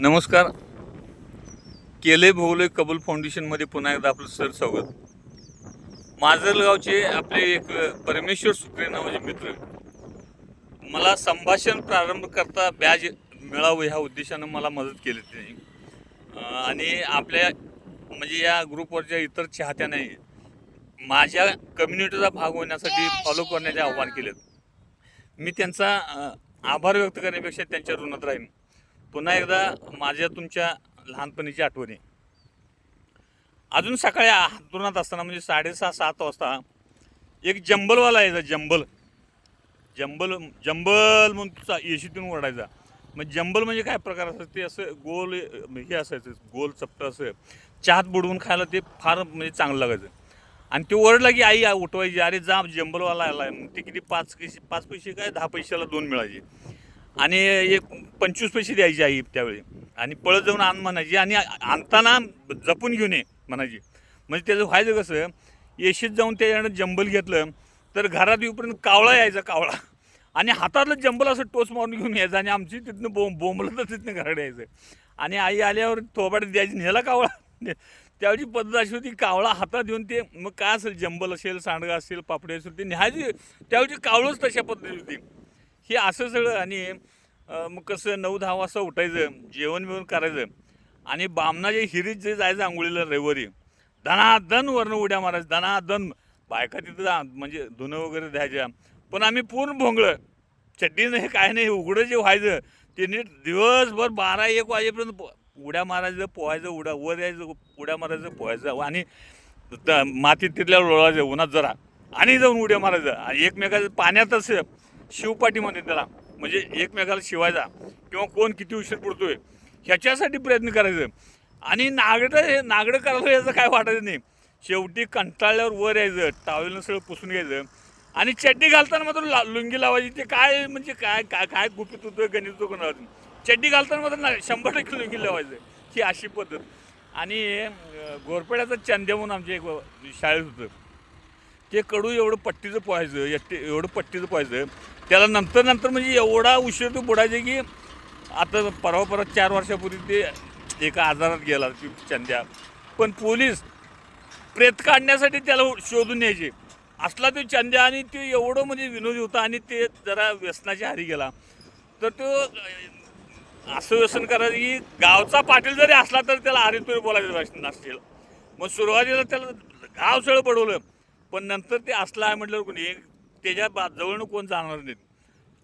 नमस्कार. केले भोगले कबूल फाउंडेशनमध्ये पुन्हा एकदा आपलं सर स्वागत. माजलगावचे आपले एक परमेश्वर सुक्रे नावाचे मित्र. मला संभाषण प्रारंभ करता बॅज मिळावं ह्या उद्देशानं मला मदत केली त्यांनी. आणि आपल्या म्हणजे या ग्रुपवरच्या इतर चाहत्याने माझ्या कम्युनिटीचा भाग होण्यासाठी फॉलो करण्याचे आव्हान केलेत. मी त्यांचा आभार व्यक्त करण्यापेक्षा त्यांच्या ऋणात राहीन. पुन्हा एकदा माझ्या तुमच्या लहानपणीची आठवणी. अजून सकाळी हातुरणात असताना म्हणजे साडेसहा सात वाजता एक जंबलवाला यायचा जंबल. जंबल जंबल म्हणून तुझा येशीतून ओढायचा मग जंबल म्हणजे काय प्रकार असायचं? ते असं गोल हे असायचं गोल चपटं असं. चहात बुडवून खायला ते फार म्हणजे चांगलं लागायचं. आणि ते ओरडला की आई उठवायची. अरे जा जंबलवाला आला मग ते किती पाच पैसे पाच पैसे काय? दहा पैशाला दोन मिळायचे. आणि एक पंचवीस पैसे द्यायची आई त्यावेळी. आणि पळत जाऊन आण म्हणायची आणि आणताना जपून घेऊन ये म्हणायची. म्हणजे त्याचं व्हायचं कसं येशीत जाऊन त्याच्यानं जंबल घेतलं तर घरात येऊपर्यंत कावळा यायचा कावळा. आणि हातातलं जंबल असं टोच मारून घेऊन यायचं आणि आमची तिथनं बोंब बोंबलं तर तिथनं घराकडे यायचं. आणि आई आल्यावर थोबाडीत द्यायची नेला कावळा. त्यावेळी पद्धत अशी होती कावळा हातात घेऊन ते मग काय असेल जंबल असेल सांडगा असेल पापडी असेल ते न्यायची त्यावेळी कावळंच तशा पद्धती होती. हे असं सगळं आणि मग कसं नऊ दहा वाजता उठायचं जेवण बिवण करायचं आणि बामणाच्या हिरीत जे जायचं आंघोळीला रविवारी दनादन वरनं उड्या मारायचं दनादन बायका तिथं जा- म्हणजे धुणं वगैरे द्यायच्या. पण आम्ही पूर्ण भोंगळं. चड्डी नाही काय नाही उघडं जे व्हायचं ते नीट दिवसभर बारा एक वाजेपर्यंत पो- उड्या मारायचं पोहायचं उड्या वर यायचं उड्या मारायचं पोहायचं आणि त- मातीत तिथल्या लोळायचं उन्हात जरा. आणि जाऊन उड्या मारायचं. आणि एकमेकाचं पाण्यातच शिवपाठी म्हणते त्याला. म्हणजे एकमेकाला शिवायचा. किंवा कोण किती उशीर पडतोय. ह्याच्यासाठी प्रयत्न करायचं. आणि नागडं हे नागडं करायला याचं काय वाटायचं नाही. शेवटी कंटाळल्यावर वर यायचं. टावेलनं सगळं पुसून घ्यायचं. आणि चड्डी घालताना मात्र ला लुंगी लावायची. ते काय म्हणजे काय काय काय गुपित होतं गणित होतं कोणाला चड्डी घालताना मात्र ना शंभर टक्के लुंगी लावायचं. ही अशी पद्धत. आणि अं, घोरपड्याचं चंद्या म्हणून आमच्या एक शाळेत होतं. ते कडू एवढं पट्टीचं पोहायचं एकटे एवढं पट्टीचं पोहायचं. त्याला नंतर नंतर म्हणजे एवढा उशीर तो बुडायचे की आता परवा परत चार वर्षापूर्वी ते एका आजारात गेला चंद्या. पण पोलीस प्रेत काढण्यासाठी त्याला शोधून न्यायचे. असला तो चंद्या आणि ते एवढं म्हणजे विनोदी होता आणि ते जरा व्यसनाच्या हारी गेला. तर तो असं व्यसन करायचं की गावचा पाटील जरी असला तर त्याला अरे बोलायचं नसतील. मग सुरुवातीला त्याला गाव सगळं पडवलं. पण नंतर ते असला आहे म्हटल्यावर कोणी त्याच्या बा जवळनं कोण जाणार नाहीत.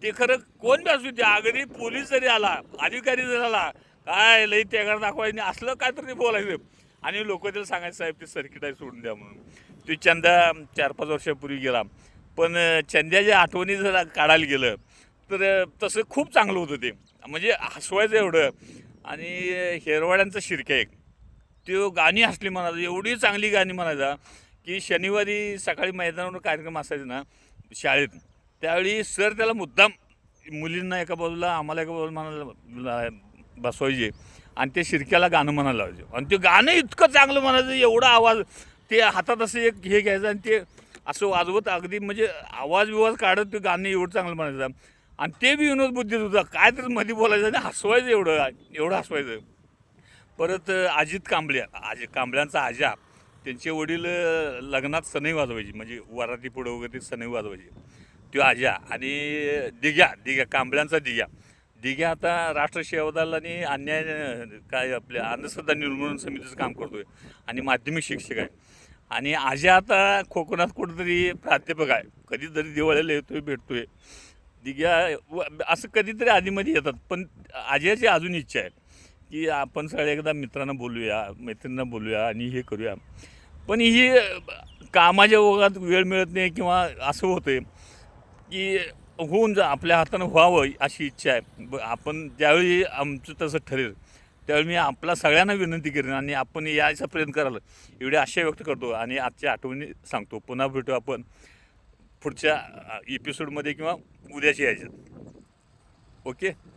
ते खरं कोण बी असू ते अगदी पोलीस जरी आला अधिकारी जरी आला काय लई त्याकडे दाखवायचं नाही असलं काय तर ते बोलायचं. आणि लोक त्याला सांगायचं साहेब ते सर्किट आहे सोडून द्या म्हणून. ते चंदा चार पाच वर्षापूर्वी गेला. पण चंद्याच्या आठवणी जर काढायला गेलं तर तसं खूप चांगलं होतं ते. म्हणजे हसवायचं एवढं. आणि हेरवाड्यांचं शिरक्या एक. ते गाणी असली म्हणायचं एवढी चांगली गाणी म्हणायचा की शनिवारी सकाळी मैदानावर कार्यक्रम असायचा ना शाळेत. त्यावेळी सर त्याला मुद्दाम मुलींना एका बाजूला आम्हाला एका बाजूला म्हणायला बसवायचे. आणि ते शिरक्याला गाणं म्हणायला लावायचे. आणि ते गाणं इतकं चांगलं म्हणायचं एवढा आवाज ते हातात असं एक हे घ्यायचं आणि ते असं वाजवत अगदी म्हणजे आवाज बिवाज काढत ते गाणं एवढं चांगलं म्हणायचं. आणि ते बी विनोद बुद्धीत होता काय तर मध्ये बोलायचं आणि हसवायचं एवढं एवढं हसवायचं. परत अजित कांबळे अजित कांबळ्यांचा आजा. त्यांचे वडील लग्नात सनई वाजवायची म्हणजे वराती पुढं वगैरे ते सनई वाजवायची. तो आज्या आणि दिग्या दिग्या कांबळ्यांचा दिग्या दिग्या आता राष्ट्र दल आणि अन्याय काय आपल्या अंधश्रद्धा निर्मूलन समितीचं काम करतोय आणि माध्यमिक शिक्षक आहे. आणि आजा आता कोकणात कुठंतरी प्राध्यापक आहे. कधीतरी दिवाळीला येतोय भेटतोय. दिग्या व- असं कधीतरी आधीमध्ये येतात पण आज्याची अजून इच्छा आहे की आपण सगळे एकदा मित्रांना बोलूया मैत्रिणींना बोलूया आणि हे करूया. पण ही कामाच्या ओघात वेळ मिळत नाही किंवा असं होतं की होऊन जा आपल्या हातानं व्हावं अशी इच्छा आहे. ब- आपण ज्यावेळी आमचं तसं ठरेल त्यावेळी मी आपला सगळ्यांना विनंती करेन आणि आपण यायचा प्रयत्न कराल. एवढी आशा व्यक्त करतो आणि आजच्या आठवणी सांगतो. पुन्हा भेटू आपण पुढच्या एपिसोडमध्ये किंवा उद्याच्या यायच्यात ओके?